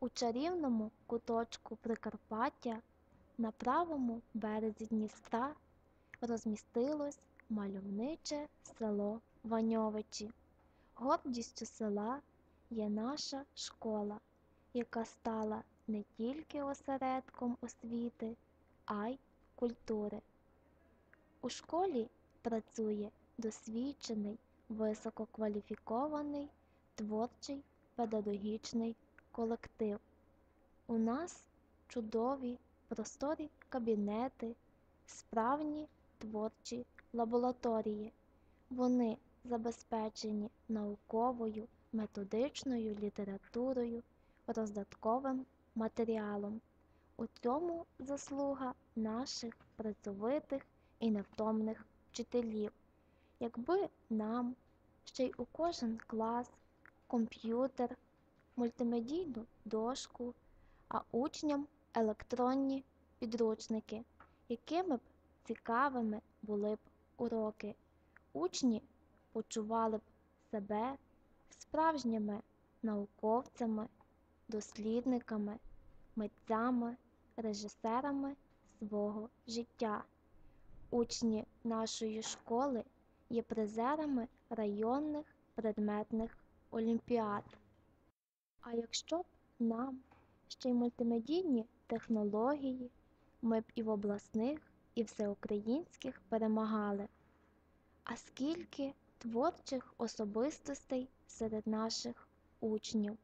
У чарівному куточку Прикарпаття на правому березі Дністра розмістилось мальовниче село Ваньовичі. Гордістю села є наша школа, яка стала не тільки осередком освіти, а й культури. У школі працює досвідчений, висококваліфікований творчий педагогічний колектив. У нас чудові просторі кабінети, справні творчі лабораторії. Вони забезпечені науковою, методичною літературою, роздатковим матеріалом. У цьому заслуга наших працьовитих і невтомних вчителів. Якби нам ще й у кожен клас комп'ютер, мультимедійну дошку, а учням електронні підручники, якими б цікавими були б уроки. Учні почували б себе справжніми науковцями, дослідниками, митцями, режисерами свого життя. Учні нашої школи є призерами районних предметних олімпіад. А якщо б нам ще й мультимедійні технології, ми б і в обласних, і всеукраїнських перемагали. А скільки творчих особистостей серед наших учнів.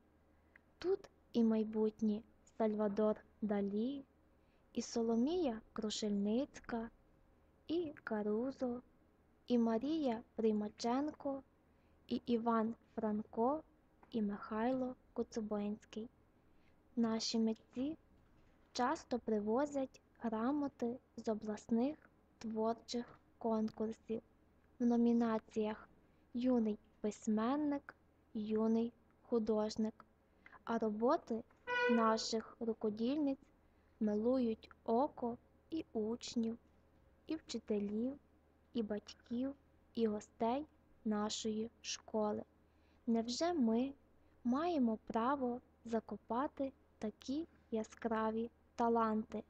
Тут і майбутні Сальвадор Далі, і Соломія Крушельницька, і Карузо, і Марія Примаченко, і Іван Франко, і Михайло Коцюбинський. Наші митці часто привозять грамоти з обласних творчих конкурсів в номінаціях Юний письменник, юний художник, а роботи наших рукодільниць милують око і учнів, і вчителів, і батьків, і гостей нашої школи. Невже ми маємо право закопати такі яскраві таланти?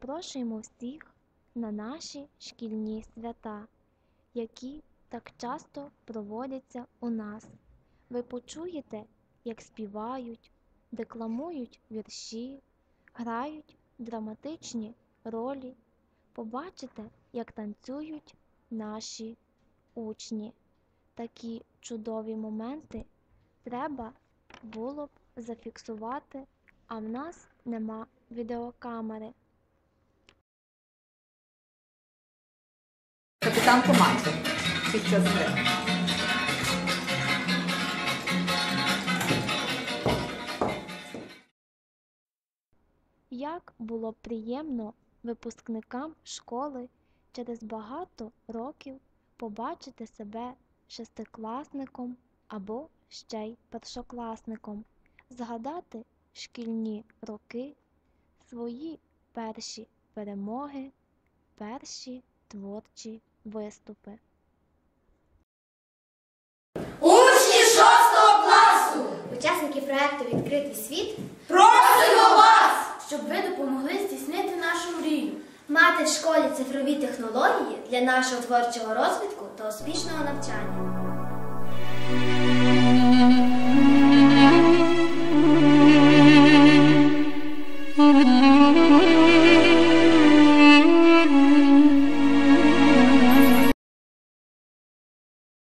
Запрошуємо всіх на наші шкільні свята, які так часто проводяться у нас. Ви почуєте, як співають, декламують вірші, грають драматичні ролі, побачите, як танцюють наші учні. Такі чудові моменти треба було б зафіксувати, а в нас нема відеокамери. Капітан команди під час гри. Як було приємно випускникам школи через багато років побачити себе шестикласником або ще й першокласником, згадати шкільні роки, свої перші перемоги, перші творчі виступи. Учні шостого класу! Учасники проекту Відкритий світ, Просимо вас! щоб ви допомогли здійснити нашу мрію, мати в школі цифрові технології для нашого творчого розвитку та успішного навчання.